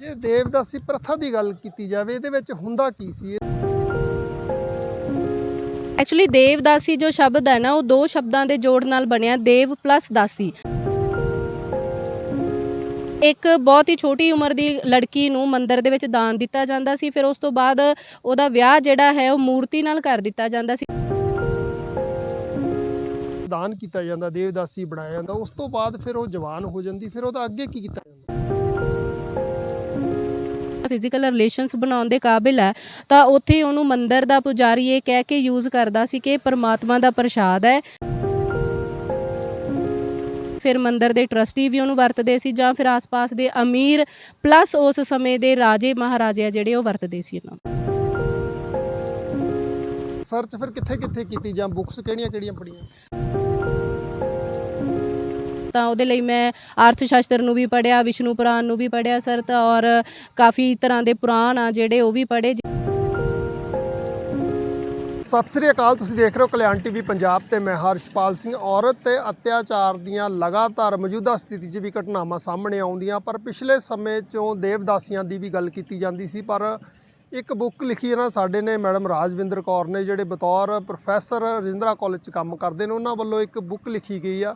ਜੇ ਦੇਵਦਾਸੀ ਪ੍ਰਥਾ ਦੀ ਗੱਲ ਕੀਤੀ ਜਾਵੇ ਇਹਦੇ ਵਿੱਚ ਹੁੰਦਾ ਕੀ ਸੀ? ਐਕਚੁਅਲੀ ਦੇਵਦਾਸੀ ਜੋ ਸ਼ਬਦ ਹੈ ਨਾ ਉਹ ਦੋ ਸ਼ਬਦਾਂ ਦੇ ਜੋੜ ਨਾਲ ਬਣਿਆ ਦੇਵ ਪਲੱਸ ਦਾਸੀ। ਇੱਕ ਬਹੁਤ ਹੀ ਛੋਟੀ ਉਮਰ ਦੀ ਲੜਕੀ ਨੂੰ ਮੰਦਿਰ ਦੇ ਵਿੱਚ ਦਾਨ ਦਿੱਤਾ ਜਾਂਦਾ ਸੀ ਫਿਰ ਉਸ ਤੋਂ ਬਾਅਦ ਉਹਦਾ ਵਿਆਹ ਜਿਹੜਾ ਹੈ ਉਹ ਮੂਰਤੀ ਨਾਲ ਕਰ ਦਿੱਤਾ ਜਾਂਦਾ ਸੀ। ਦਾਨ ਕੀਤਾ ਜਾਂਦਾ ਦੇਵਦਾਸੀ ਬਣਾਇਆ ਜਾਂਦਾ ਉਸ ਤੋਂ ਬਾਅਦ ਫਿਰ ਉਹ ਜਵਾਨ ਹੋ ਜਾਂਦੀ ਫਿਰ ਉਹਦਾ ਅੱਗੇ ਕੀ ਕੀਤਾ ਫਿਜ਼ੀਕਲ ਰਿਲੇਸ਼ਨਸ ਬਣਾਉਣ ਦੇ ਕਾਬਿਲ ਹੈ, ਤਾਂ ਉੱਥੇ ਉਹਨੂੰ ਮੰਦਿਰ ਦਾ ਪੁਜਾਰੀ ਇਹ ਕਹਿ ਕੇ ਯੂਜ਼ ਕਰਦਾ ਸੀ ਕਿ ਇਹ ਪਰਮਾਤਮਾ ਦਾ ਪ੍ਰਸ਼ਾਦ ਹੈ। ਫਿਰ ਮੰਦਿਰ ਦੇ ਟਰਸਟੀ ਵੀ ਉਹਨੂੰ ਵਰਤਦੇ ਸੀ ਜਾਂ ਫਿਰ ਆਸ-ਪਾਸ ਦੇ ਅਮੀਰ ਪਲੱਸ ਉਸ ਸਮੇਂ ਦੇ ਰਾਜੇ ਮਹਾਰਾਜੇ ਆ ਜਿਹੜੇ ਉਹ ਵਰਤਦੇ ਸੀ ਇਹਨਾਂ ਸਰਚ ਫਿਰ ਕਿੱਥੇ ਕਿੱਥੇ ਕੀਤੀ ਜਾਂ ਬੁੱਕਸ ਕਿਹੜੀਆਂ ਕਿਹੜੀਆਂ ਪੜੀਆਂ ਤਾਂ ਉਹਦੇ ਲਈ ਮੈਂ ਅਰਥ ਸ਼ਾਸਤਰ ਨੂੰ ਵੀ ਪੜਿਆ ਵਿਸ਼ਨੂੰ ਪੁਰਾਣ ਨੂੰ ਵੀ ਪੜਿਆ ਸਰ, ਤਾਂ ਔਰ ਕਾਫੀ ਤਰ੍ਹਾਂ ਦੇ ਪੁਰਾਣ ਆ ਜਿਹੜੇ ਉਹ ਵੀ ਪੜੇ ਸਤਿ ਸ੍ਰੀ ਅਕਾਲ, ਤੁਸੀਂ ਦੇਖ ਰਹੇ ਹੋ ਕਲਿਆਣ ਟੀਵੀ ਪੰਜਾਬ ਤੇ ਮੈਂ ਹਰਸ਼ਪਾਲ ਸਿੰਘ। ਔਰਤ ਤੇ ਅਤਿਆਚਾਰ ਦੀਆਂ ਲਗਾਤਾਰ ਮੌਜੂਦਾ ਸਥਿਤੀ 'ਚ ਵੀ ਘਟਨਾਵਾਂ ਸਾਹਮਣੇ ਆਉਂਦੀਆਂ, ਪਰ ਪਿਛਲੇ ਸਮੇਂ 'ਚੋਂ ਦੇਵਦਾਸੀਆਂ ਦੀ ਵੀ ਗੱਲ ਕੀਤੀ ਜਾਂਦੀ ਸੀ, ਪਰ ਇੱਕ ਬੁੱਕ ਲਿਖੀ ਹੈ ਨਾ ਸਾਡੇ ਨੇ, ਮੈਡਮ ਰਾਜਵਿੰਦਰ ਕੌਰ ਨੇ, ਜਿਹੜੇ ਬਤੌਰ ਪ੍ਰੋਫੈਸਰ ਰਜਿੰਦਰਾ ਕਾਲਜ 'ਚ ਕੰਮ ਕਰਦੇ ਨੇ, ਉਹਨਾਂ ਵੱਲੋਂ ਇੱਕ ਬੁੱਕ ਲਿਖੀ ਗਈ ਆ।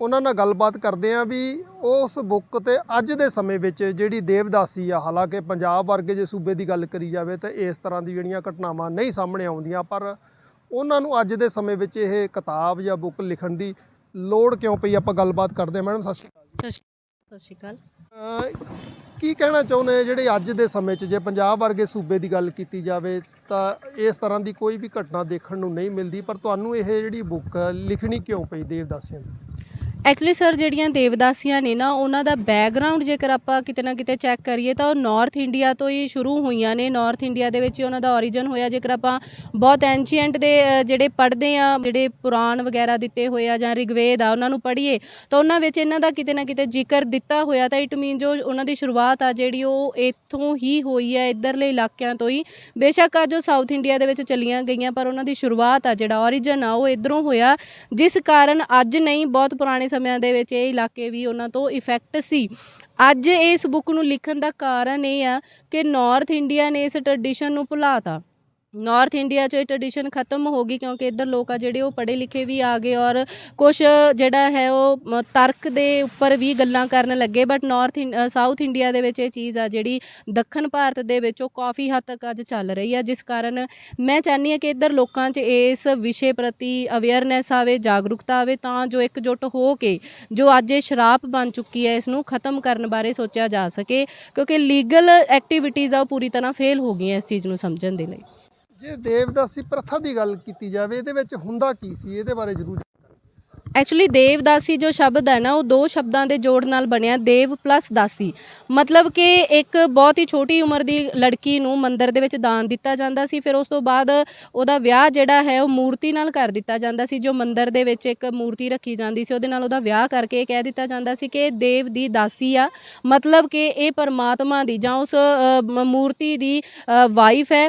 ਉਹਨਾਂ ਨਾਲ ਗੱਲਬਾਤ ਕਰਦੇ ਆ ਵੀ ਉਸ ਬੁੱਕ ਤੇ ਅੱਜ ਦੇ ਸਮੇਂ ਵਿੱਚ ਜਿਹੜੀ ਦੇਵਦਾਸੀ ਆ ਹਾਲਾਂਕਿ ਪੰਜਾਬ ਵਰਗੇ ਜੇ ਸੂਬੇ ਦੀ ਗੱਲ ਕਰੀ ਜਾਵੇ ਤਾਂ ਇਸ ਤਰ੍ਹਾਂ ਦੀ ਜਿਹੜੀਆਂ ਘਟਨਾਵਾਂ ਨਹੀਂ ਸਾਹਮਣੇ ਆਉਂਦੀਆਂ ਪਰ ਉਹਨਾਂ ਨੂੰ ਅੱਜ ਦੇ ਸਮੇਂ ਵਿੱਚ ਇਹ ਕਿਤਾਬ ਜਾਂ ਬੁੱਕ ਲਿਖਣ ਦੀ ਲੋੜ ਕਿਉਂ ਪਈ? ਆਪਾਂ ਗੱਲਬਾਤ ਕਰਦੇ ਹਾਂ। ਮੈਡਮ ਸਤਿ ਸ਼੍ਰੀ ਅਕਾਲ। ਸਤਿ ਸ਼੍ਰੀ ਅਕਾਲ। ਕੀ ਕਹਿਣਾ ਚਾਹੁੰਦੇ ਜਿਹੜੇ ਅੱਜ ਦੇ ਸਮੇਂ 'ਚ ਜੇ ਪੰਜਾਬ ਵਰਗੇ ਸੂਬੇ ਦੀ ਗੱਲ ਕੀਤੀ ਜਾਵੇ ਤਾਂ ਇਸ ਤਰ੍ਹਾਂ ਦੀ ਕੋਈ ਵੀ ਘਟਨਾ ਦੇਖਣ ਨੂੰ ਨਹੀਂ ਮਿਲਦੀ ਪਰ ਤੁਹਾਨੂੰ ਇਹ ਜਿਹੜੀ ਬੁੱਕ ਲਿਖਣੀ ਕਿਉਂ ਪਈ ਦੇਵਦਾਸੀਆਂ ਦੀ? ਐਕਚੁਅਲੀ ਸਰ ਜਿਹੜੀਆਂ ਦੇਵਦਾਸੀਆਂ ਨੇ ਨਾ ਉਹਨਾਂ ਦਾ ਬੈਕਗ੍ਰਾਉਂਡ ਜੇਕਰ ਆਪਾਂ ਕਿਤੇ ਨਾ ਕਿਤੇ ਚੈੱਕ ਕਰੀਏ ਤਾਂ ਉਹ ਨਾਰਥ ਇੰਡੀਆ ਤੋਂ ਹੀ ਸ਼ੁਰੂ ਹੋਈਆਂ ਨੇ। ਨਾਰਥ ਇੰਡੀਆ ਦੇ ਵਿੱਚ ਹੀ ਉਹਨਾਂ ਦਾ origin ਹੋਇਆ। ਜੇਕਰ ਆਪਾਂ ਬਹੁਤ ਐਂਸ਼ੀਐਂਟ ਦੇ ਅ, ਜਿਹੜੇ ਪੜ੍ਹਦੇ ਆ ਜਿਹੜੇ ਪੁਰਾਣ ਵਗੈਰਾ ਦਿੱਤੇ ਹੋਏ ਆ ਜਾਂ ਰਿਗਵੇਦ ਆ ਉਹਨਾਂ ਨੂੰ ਪੜ੍ਹੀਏ ਤਾਂ ਉਹਨਾਂ ਵਿੱਚ ਇਹਨਾਂ ਦਾ ਕਿਤੇ ਨਾ ਕਿਤੇ ਜ਼ਿਕਰ ਦਿੱਤਾ ਹੋਇਆ। ਤਾਂ ਇਟ ਮੀਨ ਜੋ ਉਹਨਾਂ ਦੀ ਸ਼ੁਰੂਆਤ ਆ ਜਿਹੜੀ ਉਹ ਇੱਥੋਂ ਹੀ ਹੋਈ ਹੈ ਇੱਧਰਲੇ ਇਲਾਕਿਆਂ ਤੋਂ ਹੀ। ਬੇਸ਼ੱਕ ਆ ਜੋ ਸਾਊਥ ਇੰਡੀਆ ਦੇ ਵਿੱਚ ਚਲੀਆਂ ਗਈਆਂ ਪਰ ਉਹਨਾਂ ਦੀ ਸ਼ੁਰੂਆਤ ਆ ਜਿਹੜਾ origin ਆ ਉਹ ਇੱਧਰੋਂ ਹੋਇਆ। ਜਿਸ ਕਾਰਨ ਅੱਜ ਨਹੀਂ ਬਹੁਤ ਪੁਰਾਣੇ ਸਮਿਆਂ ਦੇ ਵਿੱਚ ਇਹ ਇਲਾਕੇ ਵੀ ਉਹਨਾਂ ਤੋਂ ਇਫੈਕਟ ਸੀ। ਅੱਜ ਇਸ ਬੁੱਕ ਨੂੰ ਲਿਖਣ ਦਾ ਕਾਰਨ ਇਹ ਆ ਕਿ ਨਾਰਥ ਇੰਡੀਆ ਨੇ ਇਸ ਟ੍ਰੈਡੀਸ਼ਨ ਨੂੰ ਭੁਲਾਤਾ। ਨਾਰਥ ਇੰਡੀਆ 'ਚ ਇਹ ਟ੍ਰੈਡੀਸ਼ਨ ਖਤਮ ਹੋ ਗਈ ਕਿਉਂਕਿ ਇੱਧਰ ਲੋਕ ਆ ਜਿਹੜੇ ਉਹ ਪੜ੍ਹੇ ਲਿਖੇ ਵੀ ਆ ਗਏ ਔਰ ਕੁਝ ਜਿਹੜਾ ਹੈ ਉਹ ਤਰਕ ਦੇ ਉੱਪਰ ਵੀ ਗੱਲਾਂ ਕਰਨ ਲੱਗੇ। ਬਟ ਨਾਰਥ ਸਾਊਥ ਇੰਡੀਆ ਦੇ ਵਿੱਚ ਇਹ ਚੀਜ਼ ਆ ਜਿਹੜੀ ਦੱਖਣ ਭਾਰਤ ਦੇ ਵਿੱਚ ਉਹ ਕਾਫੀ ਹੱਦ ਤੱਕ ਅੱਜ ਚੱਲ ਰਹੀ ਆ, ਜਿਸ ਕਾਰਨ ਮੈਂ ਚਾਹੁੰਦੀ ਹਾਂ ਕਿ ਇੱਧਰ ਲੋਕਾਂ 'ਚ ਇਸ ਵਿਸ਼ੇ ਪ੍ਰਤੀ ਅਵੇਅਰਨੈਸ ਆਵੇ, ਜਾਗਰੂਕਤਾ ਆਵੇ, ਤਾਂ ਜੋ ਇਕਜੁੱਟ ਹੋ ਕੇ ਜੋ ਅੱਜ ਇਹ ਸ਼ਰਾਪ ਬਣ ਚੁੱਕੀ ਹੈ, ਇਸ ਨੂੰ ਖਤਮ ਕਰਨ ਬਾਰੇ ਸੋਚਿਆ ਜਾ ਸਕੇ। ਕਿਉਂਕਿ ਲੀਗਲ ਐਕਟੀਵਿਟੀਜ਼ ਆ ਉਹ ਪੂਰੀ ਤਰ੍ਹਾਂ ਫੇਲ ਹੋ ਗਈਆਂ ਇਸ ਚੀਜ਼ ਨੂੰ ਸਮਝਣ ਦੇ ਲਈ। ਜੇ ਦੇਵਦਾਸੀ ਪ੍ਰਥਾ ਦੀ ਗੱਲ ਕੀਤੀ ਜਾਵੇ, ਇਹਦੇ ਵਿੱਚ ਹੁੰਦਾ ਕੀ ਸੀ? ਇਹਦੇ ਬਾਰੇ ਜ਼ਰੂਰ ਐਕਚੁਅਲੀ ਦੇਵਦਾਸੀ ਜੋ ਸ਼ਬਦ ਹੈ ਨਾ, ਉਹ ਦੋ ਸ਼ਬਦਾਂ ਦੇ ਜੋੜ ਨਾਲ ਬਣਿਆ, ਦੇਵ ਪਲੱਸ ਦਾਸੀ। ਮਤਲਬ ਕਿ ਇੱਕ ਬਹੁਤ ਹੀ ਛੋਟੀ ਉਮਰ ਦੀ ਲੜਕੀ ਨੂੰ ਮੰਦਿਰ ਦੇ ਵਿੱਚ ਦਾਨ ਦਿੱਤਾ ਜਾਂਦਾ ਸੀ, ਫਿਰ ਉਸ ਤੋਂ ਬਾਅਦ ਉਹਦਾ ਵਿਆਹ ਜਿਹੜਾ ਹੈ, ਉਹ ਮੂਰਤੀ ਨਾਲ ਕਰ ਦਿੱਤਾ ਜਾਂਦਾ ਸੀ, ਜੋ ਮੰਦਿਰ ਦੇ ਵਿੱਚ ਇੱਕ ਮੂਰਤੀ ਰੱਖੀ ਜਾਂਦੀ ਸੀ, ਉਹਦੇ ਨਾਲ ਉਹਦਾ ਵਿਆਹ ਕਰਕੇ ਇਹ ਕਹਿ ਦਿੱਤਾ ਜਾਂਦਾ ਸੀ ਕਿ ਇਹ ਦੇਵ ਦੀ ਦਾਸੀ ਆ। ਮਤਲਬ ਕਿ ਇਹ ਪਰਮਾਤਮਾ ਦੀ ਜਾਂ ਉਸ ਮੂਰਤੀ ਦੀ ਵਾਈਫ ਹੈ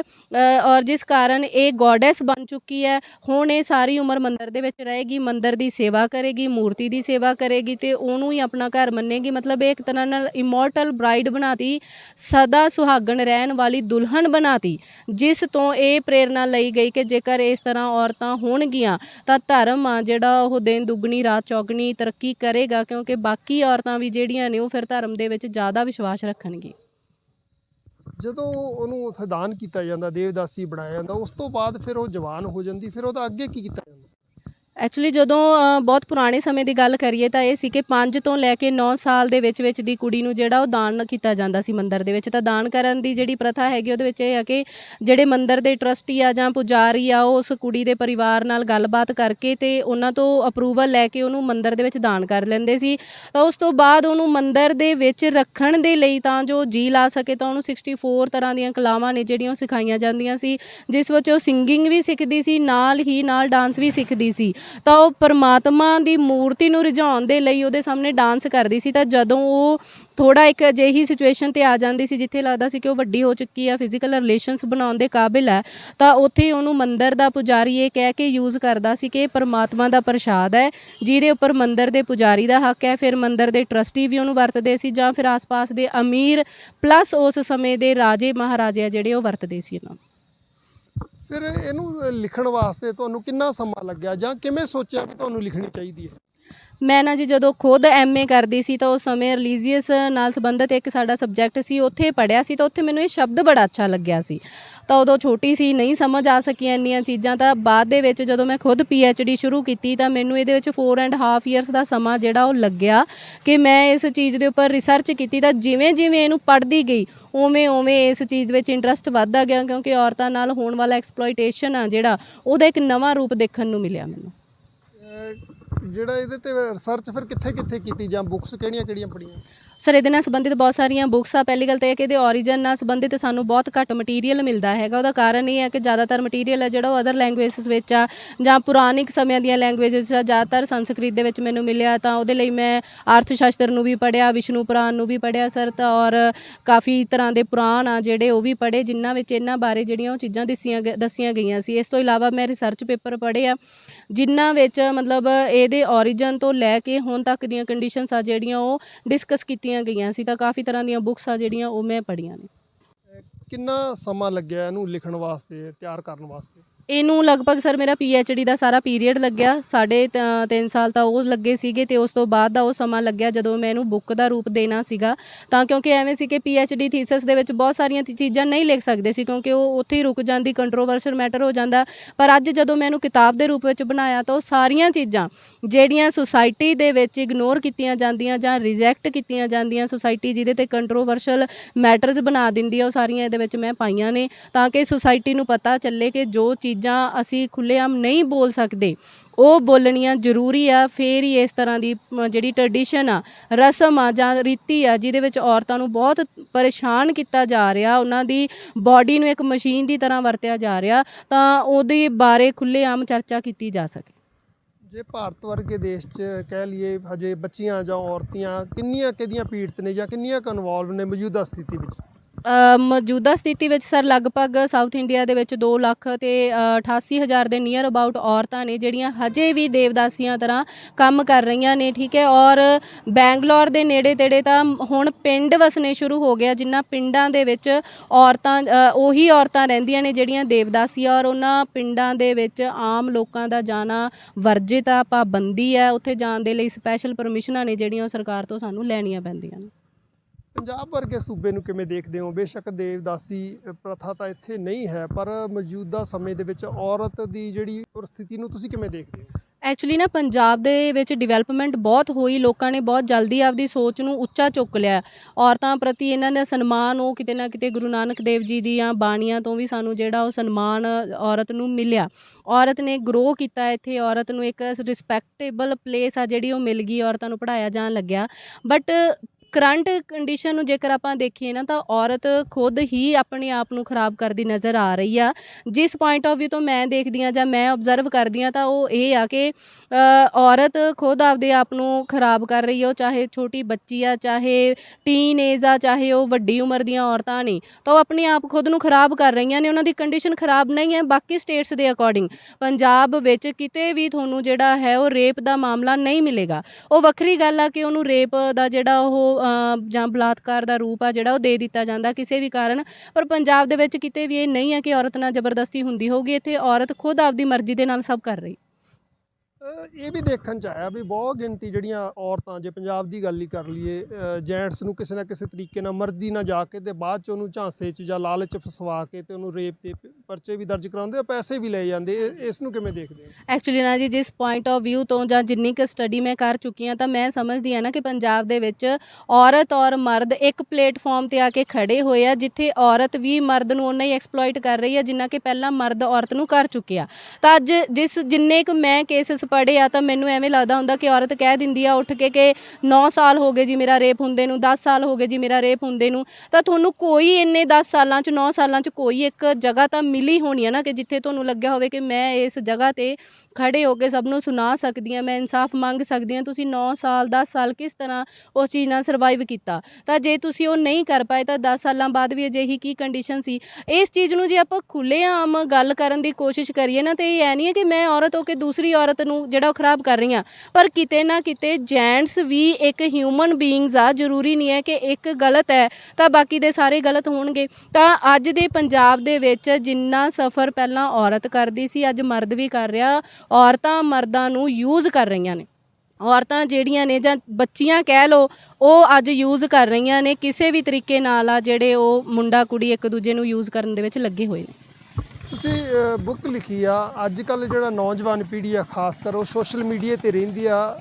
ਔਰ ਜਿਸ ਕਾਰਨ ਇਹ ਗੋਡੈਸ ਬਣ ਚੁੱਕੀ ਹੈ, ਹੁਣ ਇਹ ਸਾਰੀ ਉਮਰ ਮੰਦਿਰ ਦੇ ਵਿੱਚ ਰਹੇਗੀ, ਮੰਦਿਰ ਦੀ ਸੇਵਾ ਕਰੇਗੀ, ਮੂਰਤੀ ਦੀ ਸੇਵਾ ਕਰੇਗੀ ਤੇ ਉਹਨੂੰ ਹੀ ਆਪਣਾ ਘਰ ਮੰਨੇਗੀ। ਮਤਲਬ ਇਹ ਇੱਕ ਤਰ੍ਹਾਂ ਨਾਲ ਇਮੋਰਟਲ ਬ੍ਰਾਈਡ ਬਣਾਤੀ, ਸਦਾ ਸੁਹਾਗਣ ਰਹਿਣ ਵਾਲੀ ਦੁਲਹਨ ਬਣਾਤੀ, ਜਿਸ ਤੋਂ ਇਹ ਪ੍ਰੇਰਣਾ ਲਈ ਗਈ ਕਿ ਜੇਕਰ ਇਸ ਤਰ੍ਹਾਂ ਔਰਤਾਂ ਹੋਣਗੀਆਂ, ਤਾਂ ਧਰਮ ਆ ਜਿਹੜਾ ਉਹ ਦਿਨ ਦੁੱਗਣੀ, ਰਾਤ ਚੌਗਣੀ ਤਰੱਕੀ ਕਰੇਗਾ, ਕਿਉਂਕਿ ਬਾਕੀ ਔਰਤਾਂ ਵੀ ਜਿਹੜੀਆਂ ਨੇ ਉਹ ਫਿਰ ਧਰਮ ਦੇ ਵਿੱਚ ਜ਼ਿਆਦਾ ਵਿਸ਼ਵਾਸ ਰੱਖਣਗੀ ਜਦੋਂ ਉਹਨੂੰ ਉੱਥੇ ਦਾਨ ਕੀਤਾ ਜਾਂਦਾ, ਦੇਵਦਾਸੀ ਬਣਾਇਆ ਜਾਂਦਾ, ਉਸ ਤੋਂ ਬਾਅਦ ਫਿਰ ਉਹ ਜਵਾਨ ਹੋ ਜਾਂਦੀ, ਫਿਰ ਉਹਦਾ ਅੱਗੇ ਕੀ ਕੀਤਾ ਜਾਂਦਾ? ਐਕਚੁਅਲੀ ਜਦੋਂ ਬਹੁਤ ਪੁਰਾਣੇ ਸਮੇਂ ਦੀ ਗੱਲ ਕਰੀਏ ਤਾਂ ਇਹ ਸੀ ਕਿ 5 ਤੋਂ ਲੈ ਕੇ 9 ਸਾਲ ਦੇ ਵਿੱਚ ਵਿੱਚ ਦੀ ਕੁੜੀ ਨੂੰ ਜਿਹੜਾ ਉਹ ਦਾਨ ਕੀਤਾ ਜਾਂਦਾ ਸੀ ਮੰਦਿਰ ਦੇ ਵਿੱਚ। ਤਾਂ ਦਾਨ ਕਰਨ ਦੀ ਜਿਹੜੀ ਪ੍ਰਥਾ ਹੈਗੀ, ਉਹਦੇ ਵਿੱਚ ਇਹ ਆ ਕਿ ਜਿਹੜੇ ਮੰਦਿਰ ਦੇ ਟਰਸਟੀ ਆ ਜਾਂ ਪੁਜਾਰੀ ਆ, ਉਹ ਉਸ ਕੁੜੀ ਦੇ ਪਰਿਵਾਰ ਨਾਲ ਗੱਲਬਾਤ ਕਰਕੇ ਤੇ ਉਹਨਾਂ ਤੋਂ ਅਪਰੂਵਲ ਲੈ ਕੇ ਉਹਨੂੰ ਮੰਦਿਰ ਦੇ ਵਿੱਚ ਦਾਨ ਕਰ ਲੈਂਦੇ ਸੀ। ਤਾਂ ਉਸ ਤੋਂ ਬਾਅਦ ਉਹਨੂੰ ਮੰਦਿਰ ਦੇ ਵਿੱਚ ਰੱਖਣ ਦੇ ਲਈ ਤਾਂ ਜੋ ਜੀ ਲਾ ਸਕੇ, ਤਾਂ ਉਹਨੂੰ 64 ਤਰ੍ਹਾਂ ਦੀਆਂ ਕਲਾਵਾਂ ਨੇ ਜਿਹੜੀਆਂ ਉਹ ਸਿਖਾਈਆਂ ਜਾਂਦੀਆਂ ਸੀ। ਜਿਸ ਵਿੱਚ ਉਹ ਸਿੰਗਿੰਗ ਵੀ ਸਿੱਖਦੀ ਸੀ, ਨਾਲ ਹੀ ਨਾਲ ਡਾਂਸ ਵੀ ਸਿੱਖਦੀ ਸੀ। ਤਾਂ ਉਹ ਪਰਮਾਤਮਾ ਦੀ ਮੂਰਤੀ ਨੂੰ ਰਿਝਾਉਣ ਦੇ ਲਈ ਉਹਦੇ ਸਾਹਮਣੇ ਡਾਂਸ ਕਰਦੀ ਸੀ ਤਾਂ ਜਦੋਂ ਉਹ ਥੋੜਾ ਇੱਕ ਅਜਿਹੀ ਸਿਚੁਏਸ਼ਨ ਤੇ ਆ ਜਾਂਦੀ ਸੀ ਜਿੱਥੇ ਲੱਗਦਾ ਸੀ ਕਿ ਉਹ ਵੱਡੀ ਹੋ ਚੁੱਕੀ ਆ ਫਿਜ਼ੀਕਲ ਰਿਲੇਸ਼ਨਸ ਬਣਾਉਣ ਦੇ ਕਾਬਿਲ ਹੈ ਤਾਂ ਉੱਥੇ ਉਹਨੂੰ ਮੰਦਰ ਦਾ ਪੁਜਾਰੀ ਇਹ ਕਹਿ ਕੇ ਯੂਜ਼ ਕਰਦਾ ਸੀ ਕਿ ਇਹ ਪਰਮਾਤਮਾ ਦਾ ਪ੍ਰਸ਼ਾਦ ਹੈ, ਜਿਹਦੇ ਉੱਪਰ ਮੰਦਰ ਦੇ ਪੁਜਾਰੀ ਦਾ ਹੱਕ ਹੈ, ਫਿਰ ਮੰਦਰ ਦੇ ਟਰਸਟੀ ਵੀ ਉਹਨੂੰ ਵਰਤਦੇ ਸੀ ਜਾਂ ਫਿਰ ਆਸ-ਪਾਸ ਦੇ ਅਮੀਰ ਪਲੱਸ ਉਸ ਸਮੇਂ ਦੇ ਰਾਜੇ ਮਹਾਰਾਜੇ ਆ ਜਿਹੜੇ ਉਹ ਵਰਤਦੇ ਸੀ ਇਹਨਾਂ ਨੂੰ। ਫਿਰ ਇਹਨੂੰ ਲਿਖਣ ਵਾਸਤੇ ਤੁਹਾਨੂੰ ਕਿੰਨਾ ਸਮਾਂ ਲੱਗਿਆ ਜਾਂ ਕਿਵੇਂ ਸੋਚਿਆ ਵੀ ਤੁਹਾਨੂੰ ਲਿਖਣੀ ਚਾਹੀਦੀ ਹੈ? ਮੈਂ ਨਾ ਜੀ ਜਦੋਂ ਖੁਦ ਐਮਏ ਕਰਦੀ ਸੀ ਤਾਂ ਉਸ ਸਮੇਂ ਰਿਲੀਜੀਅਸ ਨਾਲ ਸੰਬੰਧਿਤ ਇੱਕ ਸਾਡਾ ਸਬਜੈਕਟ ਸੀ, ਉੱਥੇ ਪੜਿਆ ਸੀ ਤਾਂ ਉੱਥੇ ਮੈਨੂੰ ਇਹ ਸ਼ਬਦ ਬੜਾ ਅੱਛਾ ਲੱਗਿਆ ਸੀ। ਤਾਂ ਉਦੋਂ ਛੋਟੀ ਸੀ, ਨਹੀਂ ਸਮਝ ਆ ਸਕੀਆਂ ਇੰਨੀਆਂ ਚੀਜ਼ਾਂ ਤਾਂ ਬਾਅਦ ਦੇ ਵਿੱਚ ਜਦੋਂ ਮੈਂ ਖੁਦ ਡੀ ਸ਼ੁਰੂ ਕੀਤੀ ਤਾਂ ਮੈਨੂੰ ਇਹਦੇ ਵਿੱਚ 4 ਐਂਡ ਹਾਫ ਇਅਰਸ ਦਾ ਸਮਾਂ ਜਿਹੜਾ ਉਹ ਲੱਗਿਆ ਕਿ ਮੈਂ ਇਸ ਚੀਜ਼ ਦੇ ਉੱਪਰ ਰਿਸਰਚ ਕੀਤੀ ਤਾਂ ਜਿਵੇਂ ਜਿਵੇਂ ਇਹਨੂੰ ਪੜ੍ਹਦੀ ਗਈ, ਉਵੇਂ ਉਵੇਂ ਇਸ ਚੀਜ਼ ਵਿੱਚ ਇੰਟਰਸਟ ਵੱਧਦਾ ਗਿਆ ਕਿਉਂਕਿ ਔਰਤਾਂ ਨਾਲ ਹੋਣ ਵਾਲਾ ਐਕਸਪਲੋਇਟੇਸ਼ਨ ਆ ਜਿਹੜਾ, ਉਹਦਾ ਇੱਕ ਨਵਾਂ ਰੂਪ ਦੇਖਣ ਨੂੰ ਮਿਲਿਆ ਮੈਨੂੰ। ਜਿਹੜਾ ਇਹਦੇ ਤੇ ਰਿਸਰਚ ਫਿਰ ਕਿੱਥੇ ਕਿੱਥੇ ਕੀਤੀ ਜਾਂ ਬੁੱਕਸ ਕਿਹੜੀਆਂ ਕਿਹੜੀਆਂ ਪੜੀਆਂ ਸਰ, ਇਹਦੇ ਨਾਲ ਸੰਬੰਧਿਤ ਬਹੁਤ ਸਾਰੀਆਂ ਬੁੱਕਸ ਆ। ਪਹਿਲੀ ਗੱਲ ਤਾਂ ਇਹ ਕਿ ਇਹਦੇ origin ਨਾਲ ਸੰਬੰਧਿਤ ਸਾਨੂੰ ਬਹੁਤ ਘੱਟ ਮਟੀਰੀਅਲ ਮਿਲਦਾ ਹੈਗਾ। ਉਹਦਾ ਕਾਰਨ ਇਹ ਹੈ ਕਿ ਜ਼ਿਆਦਾਤਰ ਮਟੀਰੀਅਲ ਹੈ ਜਿਹੜਾ ਉਹ ਅਦਰ ਲੈਂਗੁਏਜਸ ਵਿੱਚ ਆ, ਜਾਂ ਪੁਰਾਣਿਕ ਸਮਿਆਂ ਦੀਆਂ ਲੈਂਗੁਏਜਸ ਆ। ਜ਼ਿਆਦਾਤਰ ਸੰਸਕ੍ਰਿਤ ਦੇ ਵਿੱਚ ਮੈਨੂੰ ਮਿਲਿਆ ਤਾਂ ਉਹਦੇ ਲਈ ਮੈਂ ਅਰਥ ਸ਼ਾਸਤਰ ਨੂੰ ਵੀ ਪੜਿਆ ਵਿਸ਼ਨੂੰ ਪੁਰਾਣ ਨੂੰ ਵੀ ਪੜਿਆ ਸਰ। ਤਾਂ ਔਰ ਕਾਫੀ ਤਰ੍ਹਾਂ ਦੇ ਪੁਰਾਣ ਆ ਜਿਹੜੇ ਉਹ ਵੀ ਪੜੇ ਜਿਨ੍ਹਾਂ ਵਿੱਚ ਇਹਨਾਂ ਬਾਰੇ ਜਿਹੜੀਆਂ ਉਹ ਚੀਜ਼ਾਂ ਦੱਸੀਆਂ ਗ- ਦੱਸੀਆਂ ਗਈਆਂ ਸੀ। ਇਸ ਤੋਂ ਇਲਾਵਾ ਮੈਂ ਰਿਸਰਚ ਪੇਪਰ ਪੜ੍ਹੇ ਆ, ਜਿਨ੍ਹਾਂ ਵਿੱਚ ਮਤਲਬ ਇਹਦੇ origin ਤੋਂ ਲੈ ਕੇ ਹੁਣ ਤੱਕ ਦੀਆਂ ਕੰਡੀਸ਼ਨਸ ਆ ਜਿਹੜੀਆਂ ਉਹ ਡਿਸਕਸ ਕੀਤੀਆਂ ਗਈਆਂ ਸੀ ਤਾਂ ਕਾਫੀ ਤਰ੍ਹਾਂ ਦੀਆਂ ਬੁੱਕਸ ਆ ਜਿਹੜੀਆਂ ਉਹ ਮੈਂ ਪੜ੍ਹੀਆਂ ਨੇ। ਕਿੰਨਾ ਸਮਾਂ ਲੱਗਿਆ ਇਹਨੂੰ ਲਿਖਣ ਵਾਸਤੇ, ਤਿਆਰ ਕਰਨ ਵਾਸਤੇ? ਇਹਨੂੰ ਲਗਭਗ ਸਰ ਮੇਰਾ ਡੀ ਦਾ ਸਾਰਾ ਪੀਰੀਅਡ ਲੱਗਿਆ। ਸਾਢੇ ਤ- ਤਿੰਨ ਸਾਲ ਤਾਂ ਉਹ ਲੱਗੇ ਸੀਗੇ ਤੇ ਉਸ ਤੋਂ ਬਾਅਦ ਦਾ ਉਹ ਸਮਾਂ ਲੱਗਿਆ ਜਦੋਂ ਮੈਂ ਇਹਨੂੰ ਬੁੱਕ ਦਾ ਰੂਪ ਦੇਣਾ ਸੀਗਾ। ਤਾਂ ਕਿਉਂਕਿ ਐਵੇਂ ਸੀ ਕਿ ਡੀ ਥੀਸਿਸ ਦੇ ਵਿੱਚ ਬਹੁਤ ਸਾਰੀਆਂ ਤੀ- ਚੀਜ਼ਾਂ ਨਹੀਂ ਲਿਖ ਸਕਦੇ ਸੀ ਕਿਉਂਕਿ ਉਹ ਉੱਥੇ ਹੀ ਰੁਕ ਜਾਂਦੀ ਕੰਟਰੋਵਰਸ਼ਲ ਮੈਟਰ ਹੋ ਜਾਂਦਾ। ਪਰ ਅੱਜ ਜਦੋਂ ਮੈਂ ਇਹਨੂੰ ਕਿਤਾਬ ਦੇ ਰੂਪ ਵਿੱਚ ਬਣਾਇਆ ਤਾਂ ਉਹ ਸਾਰੀਆਂ ਚੀਜ਼ਾਂ ਜਿਹੜੀਆਂ ਸੁਸਾਇਟੀ ਦੇ ਵਿੱਚ ਇਗਨੋਰ ਕੀਤੀਆਂ ਜਾਂਦੀਆਂ ਜਾਂ ਰਿਜੈਕਟ ਕੀਤੀਆਂ ਜਾਂਦੀਆਂ ਸੁਸਾਇਟੀ ਜਿਹਦੇ ਤੇ ਕੰਟਰੋਵਰਸ਼ਲ ਮੈਟਰਸ ਬਣਾ ਦਿੰਦੀ ਆ, ਉਹ ਸਾਰੀਆਂ ਇਹਦੇ ਵਿੱਚ ਮੈਂ ਪਾਈਆਂ ਨੇ। ਤਾਂ ਕਿ ਸੁਸਾਇਟੀ ਨੂੰ ਪਤਾ ਚੱਲੇ ਕਿ ਜੋ ਚੀਜ਼ ਅਸੀਂ ਖੁੱਲ੍ਹੇਆਮ ਨਹੀਂ ਬੋਲ ਸਕਦੇ। ਉਹ ਬੋਲਣੀਆਂ ਜ਼ਰੂਰੀ ਆ ਫੇਰ ਹੀ ਇਸ ਤਰ੍ਹਾਂ ਦੀ ਮ, ਜਿਹੜੀ ਟ੍ਰੈਡੀਸ਼ਨ ਆ ਰਸਮ ਆ ਜਾਂ ਰੀਤੀ ਆ ਜਿਹਦੇ ਵਿੱਚ ਔਰਤਾਂ ਨੂੰ ਬਹੁਤ ਪਰੇਸ਼ਾਨ ਕੀਤਾ ਜਾ ਰਿਹਾ ਉਹਨਾਂ ਦੀ ਬਾਡੀ ਨੂੰ ਇੱਕ ਮਸ਼ੀਨ ਦੀ ਤਰ੍ਹਾਂ ਵਰਤਿਆ ਜਾ ਰਿਹਾ ਤਾਂ ਉਹਦੇ ਬਾਰੇ ਖੁੱਲ੍ਹੇਆਮ ਚਰਚਾ ਕੀਤੀ ਜਾ ਸਕੇ। ਜੇ ਭਾਰਤ ਵਰਗੇ ਦੇਸ਼ 'ਚ ਕਹਿ ਲਈਏ ਹਜੇ ਬੱਚੀਆਂ ਜਾਂ ਔਰਤੀਆਂ ਕਿੰਨੀਆਂ ਕਿਹਦੀਆਂ ਪੀੜਤ ਨੇ ਜਾਂ ਕਿੰਨੀਆਂ ਕੁ ਇਨਵੋਲਵ ਨੇ ਮੌਜੂਦਾ ਸਥਿਤੀ ਵਿੱਚ? ਮੌਜੂਦਾ ਸਥਿਤੀ ਵਿੱਚ ਸਰ ਲਗਭਗ ਸਾਊਥ ਇੰਡੀਆ ਦੇ ਵਿੱਚ 2 ਲੱਖ ਤੇ ਅ, 88 ਹਜ਼ਾਰ ਦੇ ਨੀਅਰ ਅਬਾਊਟ ਔਰਤਾਂ ਨੇ ਜਿਹੜੀਆਂ ਹਜੇ ਵੀ ਦੇਵਦਾਸੀਆਂ ਤਰ੍ਹਾਂ ਕੰਮ ਕਰ ਰਹੀਆਂ ਨੇ ਠੀਕ ਹੈ? ਔਰ ਬੈਂਗਲੌਰ ਦੇ ਨੇੜੇ ਤੇੜੇ ਤਾਂ ਹੁਣ ਪਿੰਡ ਵਸਣੇ ਸ਼ੁਰੂ ਹੋ ਗਿਆ ਜਿਨ੍ਹਾਂ ਪਿੰਡਾਂ ਦੇ ਵਿੱਚ ਔਰਤਾਂ ਉਹੀ ਔਰਤਾਂ ਰਹਿੰਦੀਆਂ ਨੇ ਜਿਹੜੀਆਂ ਦੇਵਦਾਸੀ ਔਰ ਉਹਨਾਂ ਪਿੰਡਾਂ ਦੇ ਵਿੱਚ ਆਮ ਲੋਕਾਂ ਦਾ ਜਾਣਾ ਵਰਜਿਤ ਆ ਪਾਬੰਦੀ ਹੈ ਉੱਥੇ ਜਾਣ ਦੇ ਲਈ ਸਪੈਸ਼ਲ ਪਰਮਿਸ਼ਨਾਂ ਨੇ ਜਿਹੜੀਆਂ ਉਹ ਸਰਕਾਰ ਤੋਂ ਸਾਨੂੰ ਲੈਣੀਆਂ ਪੈਂਦੀਆਂ ਨੇ। ਪੰਜਾਬ ਵਰਗੇ ਸੂਬੇ ਨੂੰ ਕਿਵੇਂ ਦੇਖਦੇ ਹੋ? ਬੇਸ਼ੱਕ ਦੇਵਦਾਸੀ ਪ੍ਰਥਾ ਤਾਂ ਇੱਥੇ ਨਹੀਂ ਹੈ, ਪਰ ਮੌਜੂਦਾ ਸਮੇਂ ਦੇ ਵਿੱਚ ਔਰਤ ਦੀ ਜਿਹੜੀ ਪਰਿਸਥਿਤੀ ਨੂੰ ਤੁਸੀਂ ਕਿਵੇਂ ਦੇਖਦੇ ਹੋ? ਐਕਚੁਅਲੀ ਨਾ ਪੰਜਾਬ ਦੇ ਵਿੱਚ ਡਿਵੈਲਪਮੈਂਟ ਬਹੁਤ ਹੋਈ, ਲੋਕਾਂ ਨੇ ਬਹੁਤ ਜਲਦੀ ਆਪਦੀ ਸੋਚ ਨੂੰ ਉੱਚਾ ਚੁੱਕ ਲਿਆ। ਔਰਤਾਂ ਪ੍ਰਤੀ ਇਹਨਾਂ ਦਾ ਸਨਮਾਨ, ਉਹ ਕਿਤੇ ਨਾ ਕਿਤੇ ਗੁਰੂ ਨਾਨਕ ਦੇਵ ਜੀ ਦੀਆਂ ਬਾਣੀਆਂ ਤੋਂ ਵੀ ਸਾਨੂੰ ਜਿਹੜਾ ਉਹ ਸਨਮਾਨ ਔਰਤ ਨੂੰ ਮਿਲਿਆ। ਔਰਤ ਨੇ ਗਰੋ ਕੀਤਾ ਇੱਥੇ, ਔਰਤ ਨੂੰ ਇੱਕ ਰਿਸਪੈਕਟੇਬਲ ਪਲੇਸ ਆ ਜਿਹੜੀ ਉਹ ਮਿਲ ਗਈ, ਔਰਤਾਂ ਨੂੰ ਪੜਾਇਆ ਜਾਣ ਲੱਗਿਆ। ਬਟ ਕਰੰਟ ਕੰਡੀਸ਼ਨ ਨੂੰ ਜੇਕਰ ਆਪਾਂ ਦੇਖੀਏ ਨਾ, ਤਾਂ ਔਰਤ ਖੁਦ ਹੀ ਆਪਣੇ ਆਪ ਨੂੰ ਖਰਾਬ ਕਰਦੀ ਨਜ਼ਰ ਆ ਰਹੀ ਆ। ਜਿਸ ਪੁਆਇੰਟ ਆਫ View ਤੋਂ ਮੈਂ ਦੇਖਦੀ ਆ ਜਾਂ ਮੈਂ ਆਬਜ਼ਰਵ ਕਰਦੀ ਆ ਤਾਂ ਉਹ ਇਹ ਆ ਕਿ ਔਰਤ ਖੁਦ ਆਪਦੇ ਆਪ ਨੂੰ ਖਰਾਬ ਕਰ ਰਹੀ ਆ। ਉਹ ਚਾਹੇ ਛੋਟੀ ਬੱਚੀ ਆ, ਚਾਹੇ ਟੀਨ ਏਜ ਆ, ਚਾਹੇ ਉਹ ਵੱਡੀ ਉਮਰ ਦੀਆਂ ਔਰਤਾਂ ਨੇ, ਤਾਂ ਉਹ ਆਪਣੇ ਆਪ ਖੁਦ ਨੂੰ ਖਰਾਬ ਕਰ ਰਹੀਆਂ ਨੇ। ਉਹਨਾਂ ਦੀ ਕੰਡੀਸ਼ਨ ਖਰਾਬ ਨਹੀਂ ਹੈ, ਬਾਕੀ ਸਟੇਟਸ ਦੇ ਅਕੋਰਡਿੰਗ ਪੰਜਾਬ ਵਿੱਚ ਕਿਤੇ ਵੀ ਤੁਹਾਨੂੰ ਜਿਹੜਾ ਹੈ, ਉਹ ਰੇਪ ਦਾ ਮਾਮਲਾ ਨਹੀਂ ਮਿਲੇਗਾ। ਉਹ ਵੱਖਰੀ ਗੱਲ ਆ ਕਿ ਉਹਨੂੰ ਰੇਪ ਦਾ ਜਿਹੜਾ ਉਹ ਅ, ਜਾਂ ਬਲਾਤਕਾਰ ਦਾ ਰੂਪ ਆ ਜਿਹੜਾ ਉਹ ਦੇ ਦਿੱਤਾ ਜਾਂਦਾ ਕਿਸੇ ਵੀ ਕਾਰਨ। ਪਰ ਪੰਜਾਬ ਦੇ ਵਿੱਚ ਕਿਤੇ ਵੀ ਇਹ ਨਹੀਂ ਹੈ ਕਿ ਔਰਤ ਨਾਲ ਜ਼ਬਰਦਸਤੀ ਹੁੰਦੀ ਹੋਊਗੀ। ਇੱਥੇ ਔਰਤ ਖੁਦ ਆਪਦੀ ਮਰਜ਼ੀ ਦੇ ਨਾਲ ਸਭ ਕਰ ਰਹੀ। ਇਹ ਵੀ ਦੇਖਣ ਚ ਆਇਆ ਵੀ ਬਹੁਤ ਗਿਣਤੀ ਜਿਹੜੀਆਂ ਔਰਤਾਂ ਜੇ ਪੰਜਾਬ ਦੀ ਗੱਲ ਹੀ ਕਰ ਲਈਏ ਜੈਂਟਸ ਨੂੰ ਕਿਸੇ ਨਾ ਕਿਸੇ ਤਰੀਕੇ ਨਾਲ ਮਰਜ਼ੀ ਨਾਲ ਜਾ ਕੇ ਤੇ ਬਾਅਦ ਚ ਉਹਨੂੰ ਝਾਂਸੇ ਚ ਜਾਂ ਲਾਲਚ ਫਸਵਾ ਕੇ ਤੇ ਉਹਨੂੰ ਰੇਪ ਦੇ ਪਰਚੇ ਵੀ ਦਰਜ ਕਰਾਉਂਦੇ ਆ, ਪੈਸੇ ਵੀ ਲੈ ਜਾਂਦੇ ਇਸ ਨੂੰ ਕਿਵੇਂ ਦੇਖਦੇ ਹੋ? ਐਕਚੁਅਲੀ ਨਾ ਜੀ, ਜਿਸ ਪੁਆਇੰਟ ਆਫ View ਤੋਂ ਜਾਂ ਜਿੰਨੀ ਕੁ ਸਟੱਡੀ ਮੈਂ ਕਰ ਚੁੱਕੀ ਹਾਂ ਤਾਂ ਮੈਂ ਸਮਝਦੀ ਹਾਂ ਨਾ ਕਿ ਪੰਜਾਬ ਦੇ ਵਿੱਚ ਔਰਤ ਔਰ ਮਰਦ ਇੱਕ ਪਲੇਟਫਾਰਮ ਤੇ ਆ ਕੇ ਖੜੇ ਹੋਏ ਆ, ਜਿੱਥੇ ਔਰਤ ਵੀ ਮਰਦ ਨੂੰ ਉਨਾ ਹੀ ਐਕਸਪਲੋਇਟ ਕਰ ਰਹੀ ਹੈ ਜਿੰਨਾ ਕਿ ਪਹਿਲਾਂ ਮਰਦ ਔਰਤ ਨੂੰ ਕਰ ਚੁੱਕਿਆ ਤਾਂ ਅੱਜ ਜਿਸ, ਜਿੰਨੇ ਕੁ ਮੈਂ ਕੇਸਸ ਪੜ੍ਹੇ ਆ ਤਾਂ ਮੈਨੂੰ ਐਵੇਂ ਲੱਗਦਾ ਹੁੰਦਾ ਕਿ ਔਰਤ ਕਹਿ ਦਿੰਦੀ ਆ ਉੱਠ ਕੇ ਕਿ 9 ਸਾਲ ਹੋ ਗਏ ਜੀ ਮੇਰਾ ਰੇਪ ਹੁੰਦੇ ਨੂੰ 10 ਸਾਲ ਹੋ ਗਏ ਜੀ ਮੇਰਾ ਰੇਪ ਹੁੰਦੇ ਨੂੰ। ਤਾਂ ਤੁਹਾਨੂੰ ਕੋਈ ਇੰਨੇ 10 ਸਾਲਾਂ ਚ 9 ਸਾਲਾਂ ਚ ਕੋਈ ਇੱਕ ਜਗ੍ਹਾ ਤਾਂ ਮਿਲੀ ਹੋਣੀ ਹੈ ਨਾ ਕਿ ਜਿੱਥੇ ਤੁਹਾਨੂੰ ਲੱਗਿਆ ਹੋਵੇ ਕਿ ਮੈਂ ਇਸ ਜਗ੍ਹਾ ਤੇ ਖੜੇ ਹੋ ਕੇ ਸਭ ਨੂੰ ਸੁਣਾ ਸਕਦੀ ਹਾਂ ਮੈਂ ਇਨਸਾਫ ਮੰਗ ਸਕਦੀ ਹਾਂ ਤੁਸੀਂ 9 ਸਾਲ 10 ਸਾਲ ਕਿਸ ਤਰ੍ਹਾਂ ਉਸ ਚੀਜ਼ ਨਾਲ ਸਰਵਾਈਵ ਕੀਤਾ? ਤਾਂ ਜੇ ਤੁਸੀਂ ਉਹ ਨਹੀਂ ਕਰ ਪਾਏ ਤਾਂ 10 ਸਾਲਾਂ ਬਾਅਦ ਵੀ ਅਜਿਹੀ ਕੀ ਕੰਡੀਸ਼ਨ ਸੀ? ਇਸ ਚੀਜ਼ ਨੂੰ ਜੇ ਆਪਾਂ ਖੁੱਲ੍ਹੇਆਮ ਗੱਲ ਕਰਨ ਦੀ ਕੋਸ਼ਿਸ਼ ਕਰੀਏ ਨਾ ਤੇ ਇਹ ਐ ਨਹੀਂ ਹੈ ਕਿ ਮੈਂ ਔਰਤ ਹੋ ਕੇ ਦੂਸਰੀ ਔਰਤ ਨੂੰ ਜਿਹੜਾ ਉਹ ਖਰਾਬ ਕਰ ਰਹੀਆਂ। ਪਰ ਕਿਤੇ ਨਾ ਕਿਤੇ ਜੈਂਟਸ ਵੀ ਇੱਕ ਹਿਊਮਨ ਬੀਇੰਗਸ ਆ, ਜ਼ਰੂਰੀ ਨਹੀਂ ਹੈ ਕਿ ਇੱਕ ਗਲਤ ਹੈ, ਤਾਂ ਬਾਕੀ ਦੇ ਸਾਰੇ ਗਲਤ ਹੋਣਗੇ। ਤਾਂ ਅੱਜ ਦੇ ਪੰਜਾਬ ਦੇ ਵਿੱਚ ਜਿੰਨਾ ਸਫ਼ਰ ਪਹਿਲਾਂ ਔਰਤ ਕਰਦੀ ਸੀ, ਅੱਜ ਮਰਦ ਵੀ ਕਰ ਰਿਹਾ, ਔਰਤਾਂ ਮਰਦਾਂ ਨੂੰ ਯੂਜ਼ ਕਰ ਰਹੀਆਂ ਨੇ। ਔਰਤਾਂ ਜਿਹੜੀਆਂ ਨੇ ਜਾਂ ਬੱਚੀਆਂ ਕਹਿ ਲਓ, ਉਹ ਅੱਜ ਯੂਜ਼ ਕਰ ਰਹੀਆਂ ਨੇ, ਕਿਸੇ ਵੀ ਤਰੀਕੇ ਨਾਲ ਆ ਜਿਹੜੇ ਉਹ ਮੁੰਡਾ ਕੁੜੀ ਇੱਕ ਦੂਜੇ ਨੂੰ ਯੂਜ਼ ਕਰਨ ਦੇ ਵਿੱਚ ਲੱਗੇ ਹੋਏ ਨੇ। ਤੁਸੀਂ ਬੁੱਕ ਲਿਖੀ ਆ। ਅੱਜ ਕੱਲ ਜਿਹੜਾ ਨੌਜਵਾਨ ਪੀੜ੍ਹੀ ਆ, ਖਾਸ ਕਰ ਉਹ ਸੋਸ਼ਲ ਮੀਡੀਆ ਤੇ ਰਹਿੰਦੀ ਆ,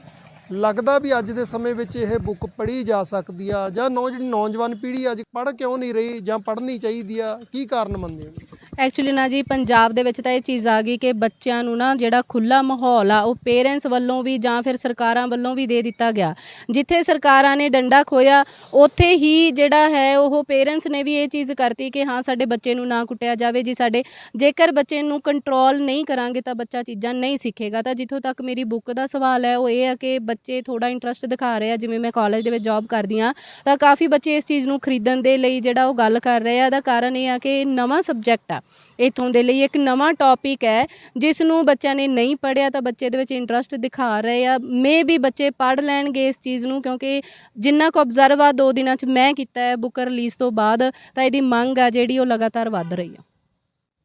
ਲੱਗਦਾ ਵੀ ਅੱਜ ਦੇ ਸਮੇਂ ਵਿੱਚ ਇਹ ਬੁੱਕ ਪੜ੍ਹੀ ਜਾ ਸਕਦੀ ਆ ਜਾਂ ਨੌ ਜਿਹੜੀ ਨੌਜਵਾਨ ਪੀੜ੍ਹੀ ਅੱਜ ਪੜ੍ਹ ਕਿਉਂ ਨਹੀਂ ਰਹੀ ਜਾਂ ਪੜ੍ਹਨੀ ਚਾਹੀਦੀ ਆ, ਕੀ ਕਾਰਨ ਮੰਨਦੇ ਹੋ? ਐਕਚੁਅਲੀ ਨਾ ਜੀ, ਪੰਜਾਬ ਦੇ ਵਿੱਚ ਤਾਂ ਇਹ ਚੀਜ਼ ਆ ਗਈ ਕਿ ਬੱਚਿਆਂ ਨੂੰ ਨਾ ਜਿਹੜਾ ਖੁੱਲਾ ਮਾਹੌਲ ਆ, ਉਹ ਪੇਰੈਂਟਸ ਵੱਲੋਂ ਵੀ ਜਾਂ ਫਿਰ ਸਰਕਾਰਾਂ ਵੱਲੋਂ ਵੀ ਦੇ ਦਿੱਤਾ ਗਿਆ। ਜਿੱਥੇ ਸਰਕਾਰਾਂ ਨੇ ਡੰਡਾ ਖੋਇਆ ਉੱਥੇ ਹੀ ਜਿਹੜਾ ਹੈ ਉਹ ਪੇਰੈਂਟਸ ਨੇ ਵੀ ਇਹ ਚੀਜ਼ ਕਰਤੀ ਕਿ ਹਾਂ, ਸਾਡੇ ਬੱਚੇ ਨੂੰ ਨਾ ਕੁੱਟਿਆ ਜਾਵੇ ਜੀ ਸਾਡੇ। ਜੇਕਰ ਬੱਚੇ ਨੂੰ ਕੰਟਰੋਲ ਨਹੀਂ ਕਰਾਂਗੇ ਤਾਂ ਬੱਚਾ ਚੀਜ਼ਾਂ ਨਹੀਂ ਸਿੱਖੇਗਾ। ਤਾਂ ਜਿੱਥੋਂ ਤੱਕ ਮੇਰੀ ਬੁੱਕ ਦਾ ਸਵਾਲ ਹੈ, ਉਹ ਇਹ ਆ ਕਿ ਬੱਚੇ ਥੋੜਾ ਇੰਟਰਸਟ ਦਿਖਾ ਰਹੇ ਆ, ਜਿਵੇਂ ਮੈਂ ਕਾਲਜ ਦੇ ਵਿੱਚ ਜੌਬ ਕਰਦੀ ਆ ਤਾਂ ਕਾਫੀ ਬੱਚੇ ਇਸ ਚੀਜ਼ ਨੂੰ ਖਰੀਦਣ ਦੇ ਲਈ ਜਿਹੜਾ ਉਹ ਗੱਲ ਕਰ ਰਹੇ ਆ। ਦਾ ਕਾਰਨ ਇਹ ਆ ਕਿ ਨਵਾਂ ਸਬਜੈਕਟ ਆ। ਇਥੋਂ ਦੇ ਲਈ ਇੱਕ ਨਵਾਂ ਟੌਪਿਕ ਹੈ ਜਿਸ ਨੂੰ ਬੱਚਿਆਂ ਨੇ ਨਹੀਂ ਪੜਿਆ ਤਾਂ ਬੱਚੇ ਦੇ ਵਿੱਚ ਇੰਟਰਸਟ ਦਿਖਾ ਰਹੇ ਆ। ਮੇ ਵੀ ਬੱਚੇ ਪੜ ਲੈਣਗੇ ਇਸ ਚੀਜ਼ ਨੂੰ, ਕਿਉਂਕਿ ਜਿੰਨਾ ਕੁ ਆਬਜ਼ਰਵ ਆ ਦੋ ਦਿਨਾਂ 'ਚ ਮੈਂ ਕੀਤਾ ਹੈ ਬੁੱਕ ਰਿਲੀਜ਼ ਤੋਂ ਬਾਅਦ, ਤਾਂ ਇਹਦੀ ਮੰਗ ਆ ਜਿਹੜੀ ਉਹ ਲਗਾਤਾਰ ਵੱਧ ਰਹੀ ਆ।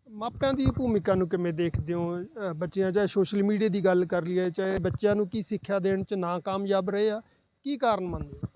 ਮਾਪਿਆਂ ਦੀ ਭੂਮਿਕਾ ਨੂੰ ਕਿਵੇਂ ਦੇਖਦੇ ਹੋ? ਬੱਚਿਆਂ ਚਾਹੇ ਸੋਸ਼ਲ ਮੀਡੀਆ ਦੀ ਗੱਲ ਕਰ ਲਈਏ, ਚਾਹੇ ਬੱਚਿਆਂ ਨੂੰ ਕੀ ਸਿੱਖਿਆ ਦੇਣ 'ਚ ਨਾ ਕਾਮਯਾਬ ਰਹੇ ਆ, ਕੀ ਕਾਰਨ ਮੰਨਦੇ ਹੋ?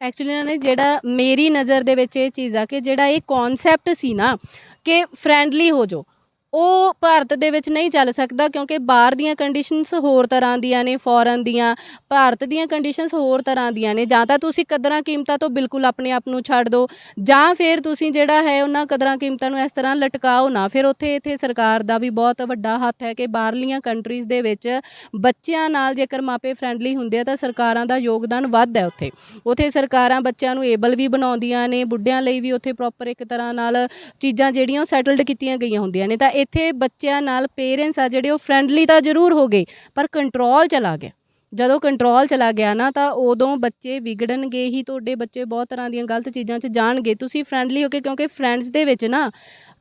ਐਕਚੁਅਲੀ ਇਹਨਾਂ ਨੇ ਜਿਹੜਾ ਮੇਰੀ ਨਜ਼ਰ ਦੇ ਵਿੱਚ ਇਹ ਚੀਜ਼ ਆ ਕਿ ਜਿਹੜਾ ਇਹ ਕਨਸੈਪਟ ਸੀ ਨਾ, ਕਿ ਫਰੈਂਡਲੀ ਹੋ ਜਾਓ। ਉਹ ਭਾਰਤ ਦੇ ਵਿੱਚ ਨਹੀਂ ਚੱਲ ਸਕਦਾ ਕਿਉਂਕਿ ਬਾਹਰ ਦੀਆਂ ਕੰਡੀਸ਼ਨਸ ਹੋਰ ਤਰ੍ਹਾਂ ਦੀਆਂ ਨੇ ਫੋਰਨ ਦੀਆਂ, ਭਾਰਤ ਦੀਆਂ ਕੰਡੀਸ਼ਨਸ ਹੋਰ ਤਰ੍ਹਾਂ ਦੀਆਂ ਨੇ। ਜਾਂ ਤਾਂ ਤੁਸੀਂ ਕਦਰਾਂ ਕੀਮਤਾਂ ਤੋਂ ਬਿਲਕੁਲ ਆਪਣੇ ਆਪ ਨੂੰ ਛੱਡ ਦਿਓ ਜਾਂ ਫਿਰ ਤੁਸੀਂ ਜਿਹੜਾ ਹੈ ਉਹਨਾਂ ਕਦਰਾਂ ਕੀਮਤਾਂ ਨੂੰ ਇਸ ਤਰ੍ਹਾਂ ਲਟਕਾਓ ਨਾ। ਫਿਰ ਉੱਥੇ ਇੱਥੇ ਸਰਕਾਰ ਦਾ ਵੀ ਬਹੁਤ ਵੱਡਾ ਹੱਥ ਹੈ ਕਿ ਬਾਹਰਲੀਆਂ ਕੰਟਰੀਜ਼ ਦੇ ਵਿੱਚ ਬੱਚਿਆਂ ਨਾਲ ਜੇਕਰ ਮਾਪੇ ਫ੍ਰੈਂਡਲੀ ਹੁੰਦੇ ਆ, ਤਾਂ ਸਰਕਾਰਾਂ ਦਾ ਯੋਗਦਾਨ ਵੱਧ ਹੈ ਉੱਥੇ। ਉੱਥੇ ਸਰਕਾਰਾਂ ਬੱਚਿਆਂ ਨੂੰ ਏਬਲ ਵੀ ਬਣਾਉਂਦੀਆਂ ਨੇ, ਬੁੱਢਿਆਂ ਲਈ ਵੀ ਉੱਥੇ ਪ੍ਰੋਪਰ ਇੱਕ ਤਰ੍ਹਾਂ ਨਾਲ ਚੀਜ਼ਾਂ ਜਿਹੜੀਆਂ ਉਹ ਸੈਟਲਡ ਕੀਤੀਆਂ ਗਈਆਂ ਹੁੰਦੀਆਂ ਨੇ। ਤਾਂ ਇੱਥੇ ਬੱਚਿਆਂ ਨਾਲ ਪੇਰੈਂਟਸ ਆ ਜਿਹੜੇ, ਉਹ ਫ੍ਰੈਂਡਲੀ ਤਾਂ ਜ਼ਰੂਰ ਹੋ ਗਏ, ਪਰ ਕੰਟਰੋਲ ਚਲਾ ਗਿਆ। ਜਦੋਂ ਕੰਟਰੋਲ ਚਲਾ ਗਿਆ ਨਾ, ਤਾਂ ਉਦੋਂ ਬੱਚੇ ਵਿਗੜਨਗੇ ਹੀ, ਤੁਹਾਡੇ ਬੱਚੇ ਬਹੁਤ ਤਰ੍ਹਾਂ ਦੀਆਂ ਗਲਤ ਚੀਜ਼ਾਂ 'ਚ ਜਾਣਗੇ। ਤੁਸੀਂ ਫ੍ਰੈਂਡਲੀ ਹੋ ਕੇ, ਕਿਉਂਕਿ ਫਰੈਂਡਸ ਦੇ ਵਿੱਚ ਨਾ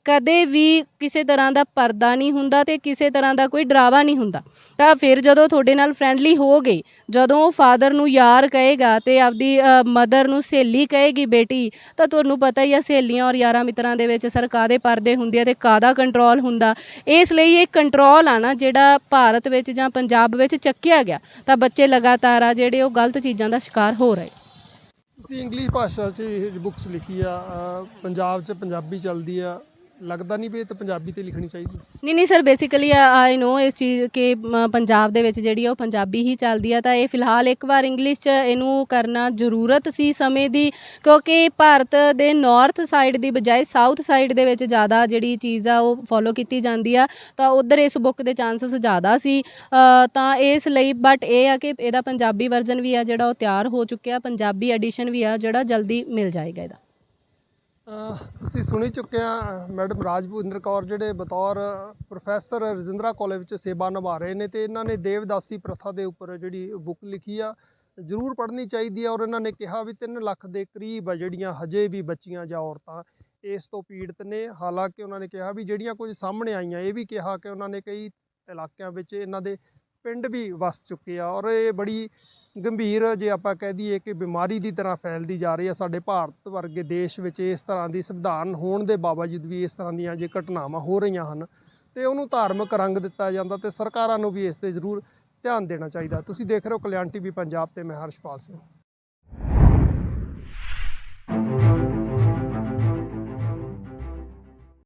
ਕਦੇ ਵੀ ਕਿਸੇ ਤਰ੍ਹਾਂ ਦਾ ਪਰਦਾ ਨਹੀਂ ਹੁੰਦਾ ਤੇ ਕਿਸੇ ਤਰ੍ਹਾਂ ਦਾ ਕੋਈ ਡਰਾਵਾ ਨਹੀਂ ਹੁੰਦਾ। ਤਾਂ ਫਿਰ ਜਦੋਂ ਤੁਹਾਡੇ ਨਾਲ ਫ੍ਰੈਂਡਲੀ ਹੋ ਗਏ, ਜਦੋਂ ਉਹ ਫਾਦਰ ਨੂੰ ਯਾਰ ਕਹੇਗਾ ਤੇ ਆਪਦੀ ਮਦਰ ਨੂੰ ਸਹੇਲੀ ਕਹੇਗੀ, ਬੇਟੀ, ਤਾਂ ਤੁਹਾਨੂੰ ਪਤਾ ਹੀ ਆ ਸਹੇਲੀਆਂ ਔਰ ਯਾਰਾਂ ਮਿੱਤਰਾਂ ਦੇ ਵਿੱਚ ਸਰ ਕਾਦੇ ਪਰਦੇ ਹੁੰਦੇ ਆ ਤੇ ਕਾਦਾ ਕੰਟਰੋਲ ਹੁੰਦਾ। ਇਸ ਲਈ ਇਹ ਕੰਟਰੋਲ ਆ ਨਾ ਜਿਹੜਾ ਭਾਰਤ ਵਿੱਚ ਜਾਂ ਪੰਜਾਬ ਵਿੱਚ ਚੱਕਿਆ ਗਿਆ, ਤਾਂ ਬੱਚੇ ਲਗਾਤਾਰ ਆ ਜਿਹੜੇ ਉਹ ਗਲਤ ਚੀਜ਼ਾਂ ਦਾ ਸ਼ਿਕਾਰ ਹੋ ਰਹੇ। ਤੁਸੀਂ ਇੰਗਲਿਸ਼ ਭਾਸ਼ਾ 'ਚ ਬੁੱਕਸ ਲਿਖੀ ਆ ਪੰਜਾਬ 'ਚ ਪੰਜਾਬੀ ਚੱਲਦੀ ਆ ਲੱਗਦਾ ਨਹੀਂ ਵੀ ਇਹ ਤਾਂ ਪੰਜਾਬੀ ਤੇ ਲਿਖਣੀ ਚਾਹੀਦੀ ਸੀ। ਨਹੀਂ ਨਹੀਂ ਸਰ ਬੇਸਿਕਲੀ ਆਈ ਨੋ ਇਸ ਚੀਜ਼ ਕਿ ਮ, ਪੰਜਾਬ ਦੇ ਵਿੱਚ ਜਿਹੜੀ ਆ ਉਹ ਪੰਜਾਬੀ ਹੀ ਚੱਲਦੀ ਆ ਤਾਂ ਇਹ ਫਿਲਹਾਲ ਇੱਕ ਵਾਰ ਇੰਗਲਿਸ਼ 'ਚ ਇਹਨੂੰ ਕਰਨਾ ਜ਼ਰੂਰਤ ਸੀ ਸਮੇਂ ਦੀ ਕਿਉਂਕਿ ਭਾਰਤ ਦੇ ਨਾਰਥ ਸਾਈਡ ਦੀ ਬਜਾਏ ਸਾਊਥ ਸਾਈਡ ਦੇ ਵਿੱਚ ਜ਼ਿਆਦਾ ਜਿਹੜੀ ਚੀਜ਼ ਆ ਉਹ ਫੋਲੋ ਕੀਤੀ ਜਾਂਦੀ ਆ ਤਾਂ ਉਧਰ ਇਸ ਬੁੱਕ ਦੇ ਚਾਂਸਸ ਜ਼ਿਆਦਾ ਸੀ ਅ, ਤਾਂ ਇਸ ਲਈ ਬਟ ਇਹ ਆ ਕਿ ਇਹਦਾ ਪੰਜਾਬੀ ਵਰਜ਼ਨ ਵੀ ਆ ਜਿਹੜਾ ਉਹ ਤਿਆਰ ਹੋ ਚੁੱਕਿਆ ਪੰਜਾਬੀ ਐਡੀਸ਼ਨ ਵੀ ਆ ਜਿਹੜਾ ਜਲਦੀ ਮਿਲ ਜਾਏਗਾ ਇਹਦਾ। ਤੁਸੀਂ ਸੁਣੀ ਚੁੱਕਿਆ ਮੈਡਮ ਰਾਜਭੁੰਦਰ ਕੌਰ ਜਿਹੜੇ ਬਤੌਰ ਪ੍ਰੋਫੈਸਰ ਰਜਿੰਦਰਾ ਕਾਲਜ ਵਿੱਚ ਸੇਵਾ ਨਿਭਾ ਰਹੇ ਨੇ ਤੇ ਇਹਨਾਂ ਨੇ ਦੇਵਦਾਸੀ ਪ੍ਰਥਾ ਦੇ ਉੱਪਰ ਜਿਹੜੀ ਬੁੱਕ ਲਿਖੀ ਆ, ਜ਼ਰੂਰ ਪੜ੍ਹਨੀ ਚਾਹੀਦੀ ਆ ਔਰ ਇਹਨਾਂ ਨੇ ਕਿਹਾ ਵੀ 3 ਲੱਖ ਦੇ ਕਰੀਬ ਜਿਹੜੀਆਂ ਹਜੇ ਵੀ ਬੱਚੀਆਂ ਜਾਂ ਔਰਤਾਂ ਇਸ ਤੋਂ ਪੀੜਤ ਨੇ। ਹਾਲਾਂਕਿ ਉਹਨਾਂ ਨੇ ਕਿਹਾ ਵੀ ਜਿਹੜੀਆਂ ਕੁਝ ਸਾਹਮਣੇ ਆਈਆਂ, ਇਹ ਵੀ ਕਿਹਾ ਕਿ ਉਹਨਾਂ ਨੇ ਕਈ ਇਲਾਕਿਆਂ ਵਿੱਚ ਇਹਨਾਂ ਦੇ ਪਿੰਡ ਵੀ ਵਸ ਚੁੱਕੇ ਆ ਔਰ ਇਹ ਬੜੀ ਗੰਭੀਰ ਜੇ ਆਪਾਂ ਕਹਿ ਦਈਏ ਕਿ ਬਿਮਾਰੀ ਦੀ ਤਰ੍ਹਾਂ ਫੈਲਦੀ ਜਾ ਰਹੀ ਹੈ, ਸਾਡੇ ਭਾਰਤ ਵਰਗੇ ਦੇਸ਼ ਵਿੱਚ ਇਸ ਤਰ੍ਹਾਂ ਦੀ ਸੰਵਿਧਾਨ ਹੋਣ ਦੇ ਬਾਵਜੂਦ ਵੀ ਇਸ ਤਰ੍ਹਾਂ ਦੀਆਂ ਜੇ ਘਟਨਾਵਾਂ ਹੋ ਰਹੀਆਂ ਹਨ ਤੇ ਉਹਨੂੰ ਧਾਰਮਿਕ ਰੰਗ ਦਿੱਤਾ ਜਾਂਦਾ ਤੇ ਸਰਕਾਰਾਂ ਨੂੰ ਵੀ ਇਸ ਤੇ ਜ਼ਰੂਰ ਧਿਆਨ ਦੇਣਾ ਚਾਹੀਦਾ। ਤੁਸੀਂ ਦੇਖ ਰਹੇ ਹੋ ਕਲਿਆਣ ਟੀਵੀ ਪੰਜਾਬ ਤੇ ਮੈਂ ਹਰਸ਼ਪਾਲ ਸਿੰਘ।